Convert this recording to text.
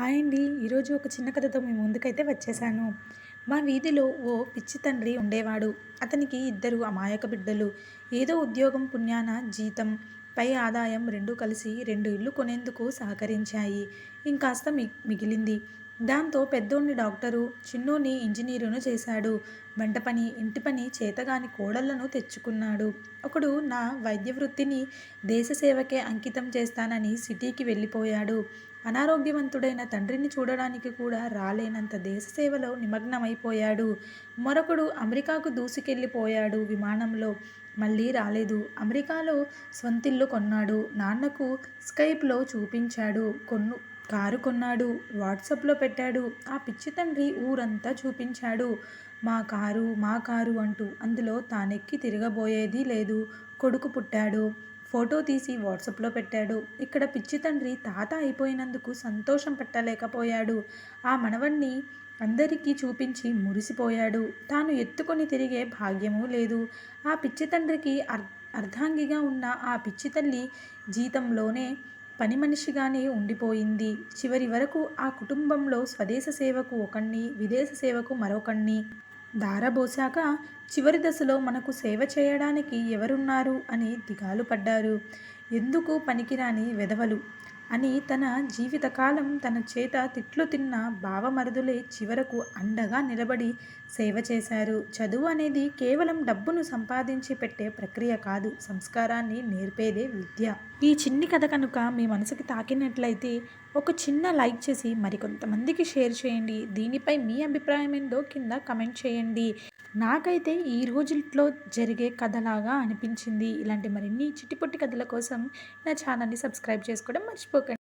Hi అండి. ఈరోజు ఒక చిన్న కథతో మీ ముందుకైతే వచ్చేసాను. మా వీధిలో ఓ పిచ్చి తండ్రి ఉండేవాడు. అతనికి ఇద్దరు అమాయక బిడ్డలు. ఏదో ఉద్యోగం పుణ్యాన జీతం పై ఆదాయం రెండు కలిసి రెండు ఇళ్ళు కొనేందుకు సహకరించాయి. ఇంకాస్త మి మిగిలింది దాంతో పెద్దోడిని డాక్టరు చిన్నోని ఇంజనీరును చేశాడు. వంట పని ఇంటి పని చేతగాని కోడళ్ళను తెచ్చుకున్నాడు. ఒకడు నా వైద్య వృత్తిని దేశ సేవకే అంకితం చేస్తానని సిటీకి వెళ్ళిపోయాడు. అనారోగ్యవంతుడైన తండ్రిని చూడడానికి కూడా రాలేనంత దేశ సేవలో నిమగ్నమైపోయాడు. మరొకడు అమెరికాకు దూసుకెళ్ళిపోయాడు విమానంలో. మళ్ళీ రాలేదు. అమెరికాలో సొంతిల్లు కొన్నాడు. నాన్నకు స్కైప్లో చూపించాడు. కొన్ను కారు కొన్నాడు వాట్సాప్లో పెట్టాడు ఆ పిచ్చి తండ్రి ఊరంతా చూపించాడు. మా కారు మా కారు అంటూ అందులో తానెక్కి తిరగబోయేది లేదు. కొడుకు పుట్టాడు ఫోటో తీసి వాట్సాప్లో పెట్టాడు. ఇక్కడ పిచ్చి తండ్రి తాత అయిపోయినందుకు సంతోషం పెట్టలేకపోయాడు. ఆ మనవణ్ణి అందరికీ చూపించి మురిసిపోయాడు. తాను ఎత్తుకొని తిరిగే భాగ్యమూ లేదు. ఆ పిచ్చి తండ్రికి అర్ అర్ధాంగిగా ఉన్న ఆ పిచ్చి తల్లి జీతంలోనే పని మనిషిగానే ఉండిపోయింది. చివరి వరకు ఆ కుటుంబంలో స్వదేశ సేవకు ఒకణ్ణి విదేశ సేవకు మరొకణ్ణి. దారబోశాక చివరి దశలో మనకు సేవ చేయడానికి ఎవరున్నారు అని దిగాలు పడ్డారు. ఎందుకు పనికిరాని వెధవలు? అని తన జీవితకాలం తన చేత తిట్లు తిన్న బావమరుదులే చివరకు అండగా నిలబడి సేవ చేశారు. చదువు అనేది కేవలం డబ్బును సంపాదించి పెట్టే ప్రక్రియ కాదు సంస్కారాన్ని నేర్పేదే విద్య. ఈ చిన్ని కథ కనుక మీ మనసుకి తాకినట్లయితే ఒక చిన్న లైక్ చేసి మరికొంతమందికి షేర్ చేయండి. దీనిపై మీ అభిప్రాయం ఏందో కింద కమెంట్ చేయండి. నాకైతే ఈ రోజుల్లో జరిగే కథలాగా అనిపించింది. ఇలాంటి మరిన్ని చిట్టిపొట్టి కథల కోసం నా ఛానల్ని సబ్స్క్రైబ్ చేసుకోవడం మర్చిపోకండి.